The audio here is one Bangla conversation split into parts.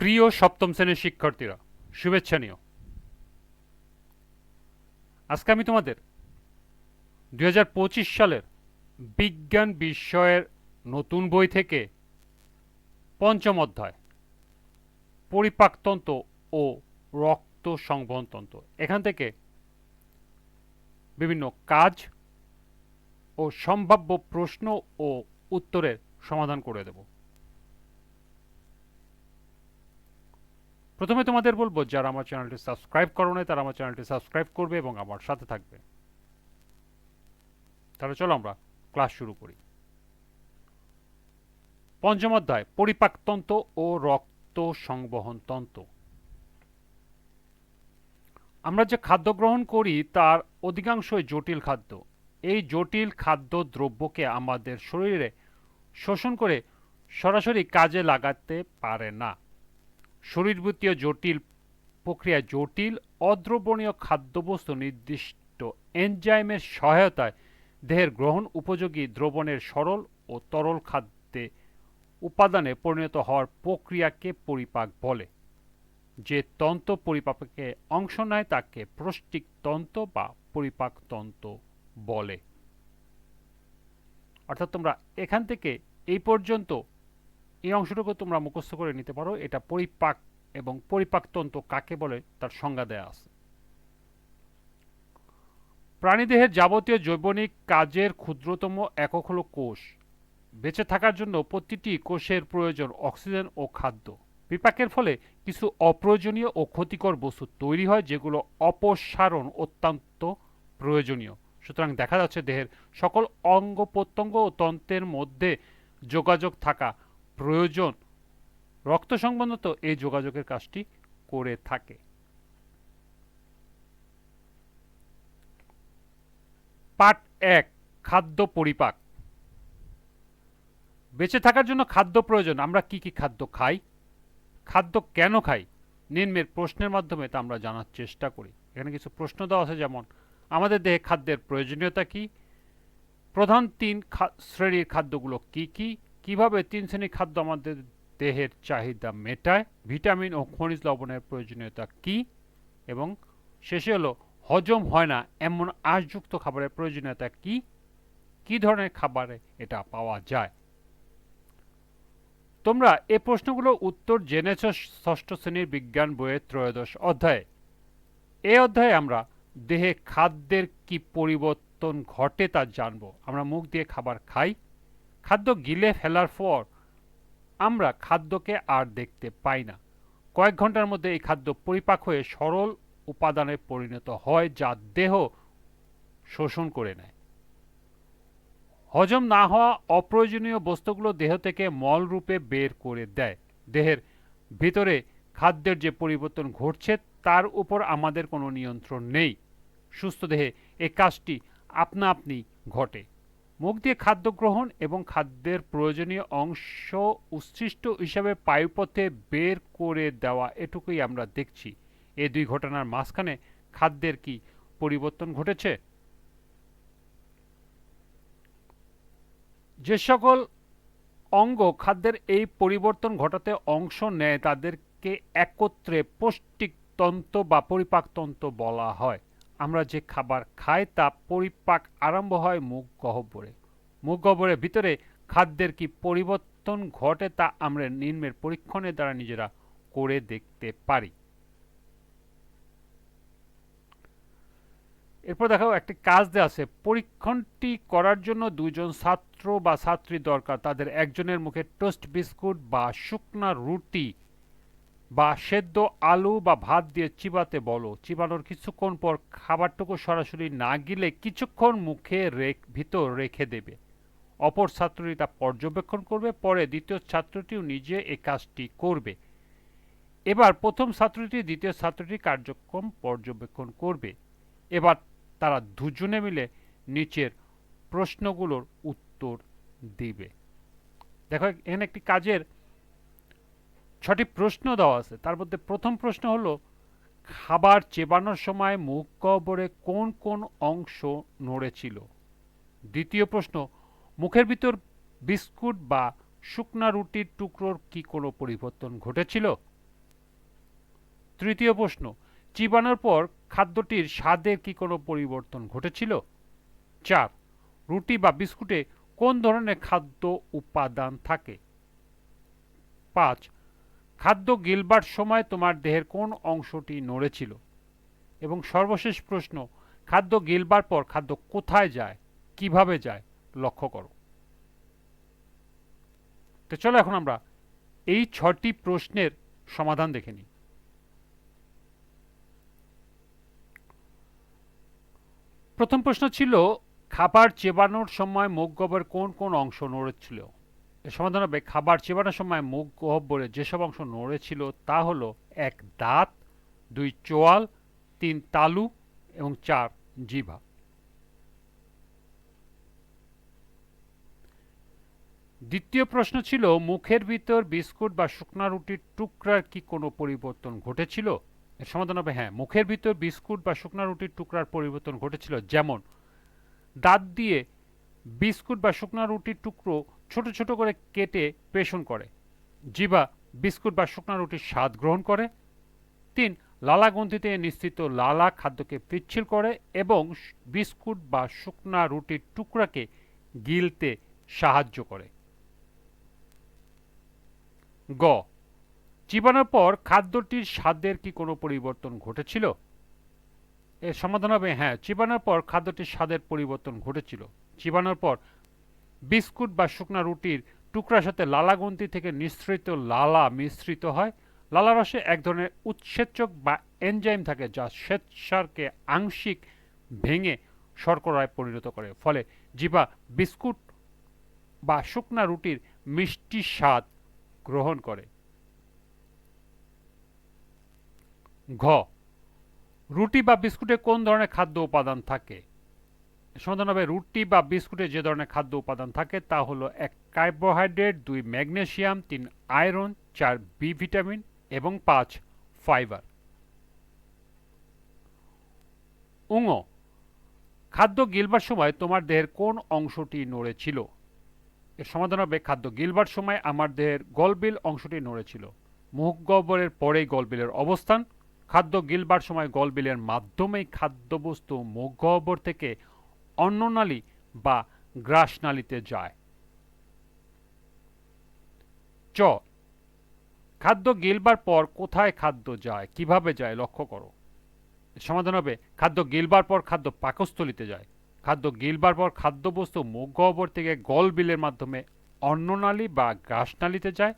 প্রিয় সপ্তম শ্রেণির শিক্ষার্থীরা, শুভেচ্ছা নিও। আজকে আমি তোমাদের দু হাজার পঁচিশ সালের বিজ্ঞান বিষয়ের নতুন বই থেকে পঞ্চম অধ্যায় পরিপাকতন্ত্র ও রক্ত সংবহনতন্ত্র এখান থেকে বিভিন্ন কাজ ও সম্ভাব্য প্রশ্ন ও উত্তরের সমাধান করে দেব। প্রথমে তোমাদের বলব, যারা আমার চ্যানেলটি সাবস্ক্রাইব করো নাই তারা আমার চ্যানেলটি সাবস্ক্রাইব করবে এবং আমার সাথে থাকবে। তাহলে চলো আমরা ক্লাস শুরু করি। পঞ্চম অধ্যায়, পরিপাকতন্ত্র ও রক্ত সংবহন তন্ত্র। আমরা যে খাদ্য গ্রহণ করি, তার অধিকাংশই জটিল খাদ্য। এই জটিল খাদ্য দ্রব্যকে আমাদের শরীরে শোষণ করে সরাসরি কাজে লাগাতে পারে না। শরীরবৃত্তীয় জটিল প্রক্রিয়া জটিল, অদ্রবণীয় খাদ্যবস্তু নির্দিষ্ট এনজাইমের সহায়তায় দেহের গ্রহণ উপযোগী দ্রবণের সরল ও তরল খাদ্যে উপাদানে পরিণত হওয়ার প্রক্রিয়াকে পরিপাক বলে, যে তন্ত্র পরিপাকে অংশ নেয় তাকে প্রষ্টিক তন্ত্র বা পরিপাক তন্ত্র বলে। অর্থাৎ তোমরা এখান থেকে এই পর্যন্ত এই অংশটুকু তোমরা মুখস্থ করে নিতে পারো। এটা পরিপাক এবং পরিপাকতন্ত্র কাকে বলে তার সংজ্ঞা দেয়া আছে। প্রাণীদেহের যাবতীয় জৈবনিক কাজের ক্ষুদ্রতম একক হল কোষ। বেঁচে থাকার জন্য প্রতিটি কোষের প্রয়োজন অক্সিজেন ও খাদ্য। বিপাকের ফলে কিছু অপ্রয়োজনীয় ও ক্ষতিকর বস্তু তৈরি হয়, যেগুলো অপসারণ অত্যন্ত প্রয়োজনীয়। সুতরাং দেখা যাচ্ছে দেহের সকল অঙ্গ প্রত্যঙ্গ ও তন্ত্রের মধ্যে যোগাযোগ থাকা প্রয়োজন। রক্ত সংবন্ধত এই যোগাযোগের কাজটি করে থাকে। পার্ট এক, খাদ্য পরিপাক। বেঁচে থাকার জন্য খাদ্য প্রয়োজন। আমরা কি কি খাদ্য খাই? খাদ্য কেন খাই? নিম্নের প্রশ্নের মাধ্যমে তা আমরা জানার চেষ্টা করি। এখানে কিছু প্রশ্ন দেওয়া আছে, যেমন, আমাদের দেহে খাদ্যের প্রয়োজনীয়তা কি? প্রধান তিন শ্রেণির খাদ্যগুলো কি কি? কীভাবে তিন শ্রেণির খাদ্য আমাদের দেহের চাহিদা মেটায়? ভিটামিন ও খনিজ লবণের প্রয়োজনীয়তা কি? এবং শেষে হলো, হজম হয় না এমন আঁশযুক্ত খাবারের প্রয়োজনীয়তা কি? কি ধরনের খাবারে এটা পাওয়া যায়? তোমরা এ প্রশ্নগুলোর উত্তর জেনেছ ষষ্ঠ শ্রেণির বিজ্ঞান বইয়ের ত্রয়োদশ অধ্যায়ে। এ অধ্যায়ে আমরা দেহে খাদ্যের কি পরিবর্তন ঘটে তা জানব। আমরা মুখ দিয়ে খাবার খাই খাদ্য গিলে ফেলার পর আমরা খাদ্যকে আর দেখতে পাই না। কয়েক ঘণ্টার মধ্যে এই খাদ্য পরিপাক হয়ে সরল উপাদানে পরিণত হয়, যা দেহ শোষণ করে নেয়। হজম না হওয়া অপ্রয়োজনীয় বস্তুগুলো দেহ থেকে মল রূপে বের করে দেয়। দেহের ভিতরে খাদ্যের যে পরিবর্তন ঘটছে, তার উপর আমাদের কোনো নিয়ন্ত্রণ নেই। সুস্থ দেহে এ কাজটি আপনা আপনি ঘটে। মুখ দিয়ে খাদ্য গ্রহণ এবং খাদ্যের প্রয়োজনীয় অংশ উচ্ছিষ্ট হিসাবে পায়ুপথে বের করে দেওয়া, এটুকুই আমরা দেখছি। এই দুই ঘটনার মাঝখানে খাদ্যের কি পরিবর্তন ঘটেছে? যে সকল অঙ্গ খাদ্যের এই পরিবর্তন ঘটাতে অংশ নেয়, তাদেরকে একত্রে পৌষ্টিক তন্ত্র বা পরিপাকতন্ত্র বলা হয়। আমরা যে খাবার খাই তা পরিপাক আরম্ভ হয় মুখ গহ্বরে। মুখ গহ্বরের ভিতরে খাদ্যের কি পরিবর্তন ঘটে তা আমরা নিম্নের পরীক্ষণের দ্বারা নিজেরা করে দেখতে পারি। এরপর দেখাও একটি কাজ দেওয়া আছে। পরীক্ষণটি করার জন্য দুজন ছাত্র বা ছাত্রী দরকার। তাদের একজনের মুখে টোস্ট বিস্কুট বা শুকনা রুটি বা সেদ্ধ আলু বা ভাত দিয়ে চিবাতে বলো। চিবানোর কিছুক্ষণ পর খাবারটুকু সরাসরি না গিলে কিছুক্ষণ মুখে রেখ ভিতর রেখে দেবে। অপর ছাত্রটি তা পর্যবেক্ষণ করবে, পরে দ্বিতীয় ছাত্রটিও নিজে এই কাজটি করবে। এবার প্রথম ছাত্রটি, দ্বিতীয় ছাত্রটি কার্যক্রম পর্যবেক্ষণ করবে। এবার তারা দুজনে মিলে নিচের প্রশ্নগুলোর উত্তর দিবে। দেখো, এখানে একটি কাজের ছটি প্রশ্ন দেওয়া আছে। তার মধ্যে প্রথম প্রশ্ন হলো, খাবার চেবানোর সময় মুখ কবরে কোন কোন অংশ নড়েছিল? দ্বিতীয় প্রশ্ন, মুখের ভিতর বিস্কুট বা শুকনা রুটির টুকরোর কি কোনো পরিবর্তন ঘটেছিল? তৃতীয় প্রশ্ন, চিবানোর পর খাদ্যটির স্বাদের কি কোনো পরিবর্তন ঘটেছিল? চার, রুটি বা বিস্কুটে কোন ধরনের খাদ্য উপাদান থাকে? পাঁচ খাদ্য গিলবার সময় তোমার দেহের কোন অংশটি নড়েছিল? এবং সর্বশেষ প্রশ্ন, খাদ্য গিলবার পর খাদ্য কোথায় যায়? কীভাবে যায়? লক্ষ্য করো। তো চলো এখন আমরা এই ছটি প্রশ্নের সমাধান দেখে নিই। প্রথম প্রশ্ন ছিল, খাবার চেবানোর সময় মুখ গহ্বরের কোন কোন অংশ নড়েছিল? সমাধান হবে। খাবার চেবানোর সময় মুখ গহ্বরের যেসব অংশ নড়েছিল তা হলো এক দাঁত, দুই চোয়াল, তিন তালু এবং চার জিভা। দ্বিতীয় প্রশ্ন ছিল, মুখের ভিতর বিস্কুট বা শুকনা রুটির টুকরার কি কোনো পরিবর্তন ঘটেছিল? এর সমাধান হবে হ্যাঁ মুখের ভিতর বিস্কুট বা শুকনা রুটির টুকরার পরিবর্তন ঘটেছিল। যেমন, দাঁত দিয়ে বিস্কুট বা শুকনা রুটির টুকরো ছোট ছোট করে কেটে পেষণ করে। জিবা বিস্কুট বা শুকনা রুটির স্বাদ গ্রহণ করে। তিন, লালা গ্রন্থিতে নিশ্চিত লালা খাদ্যকে পিচ্ছিল করে এবং বিস্কুট বা শুকনা রুটির টুকরাকে গিলতে সাহায্য করে। গ, চিবানোর পর খাদ্যটির স্বাদের কি কোনো পরিবর্তন ঘটেছিল? এর সমাধান হবে হ্যাঁ চিবানোর পর খাদ্যটির স্বাদের পরিবর্তন ঘটেছিল। চিবানোর পর বিস্কুট বা শুকনা রুটির টুকরার সাথে লালাগ্রন্থি থেকে নিঃসৃত লালা মিশ্রিত হয়। লালা রসে এক ধরনের উৎসেচক বা এনজাইম থাকে যা শ্বেতসারকে আংশিক ভেঙে শর্করায় পরিণত করে। ফলে জিবা বিস্কুট বা শুকনা রুটির মিষ্টি স্বাদ গ্রহণ করে। ঘ, রুটি বা বিস্কুটে কোন ধরনের খাদ্য উপাদান থাকে? সমাধান হবে রুটি বা বিস্কুটে যে ধরনের খাদ্য উপাদান থাকে তা হলো এক কার্বোহাইড্রেট, দুই ম্যাগনেশিয়াম, তিন আয়রন, চার বি ভিটামিন এবং পাঁচ ফাইবার। উঙ, খাদ্য গিলবার সময় তোমার দেহের কোন অংশটি নড়েছিল এর সমাধান হবে, খাদ্য গিলবার সময় আমার দেহের গলবিল অংশটি নড়েছিল মুখ গহ্বরের পরেই গলবিলের অবস্থান, খাদ্য গিলবার সময় গলবিলের মাধ্যমেই খাদ্যবস্তু মুখ গহ্বর থেকে অন্ননালী বা গ্রাসনালীতে যায়। চ, খাদ্য গিলবার পর কোথায় খাদ্য যায়, কীভাবে যায়, লক্ষ্য করো। সমাধান হবে, খাদ্য গিলবার পর খাদ্য পাকস্থলিতে যায়। খাদ্য গিলবার পর খাদ্যবস্তু মুখ গহ্বর থেকে গলবিলের মাধ্যমে অন্ননালী বা গ্রাসনালীতে যায়।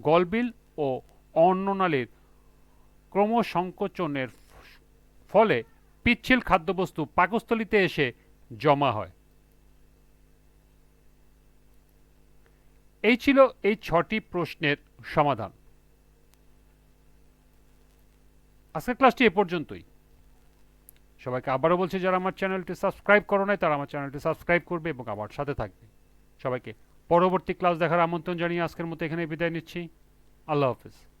গলবিল ও অন্ননালীর ক্রমসংকোচনের ফলে পিচ্ছিল খাদ্যবস্তু পাকস্থলিতে এসে জমা হয়। এই ছিল এই ছটি প্রশ্নের সমাধান। আজকের ক্লাসটি এ পর্যন্তই। সবাইকে আবারও বলছি, যারা আমার চ্যানেলটি সাবস্ক্রাইব করো নাই, তারা আমার চ্যানেলটি সাবস্ক্রাইব করবে এবং আমার সাথে থাকবে। সবাইকে পরবর্তী ক্লাস দেখার আমন্ত্রণ জানিয়ে আজকের মতো এখানে বিদায় নিচ্ছি। আল্লাহ হাফিজ।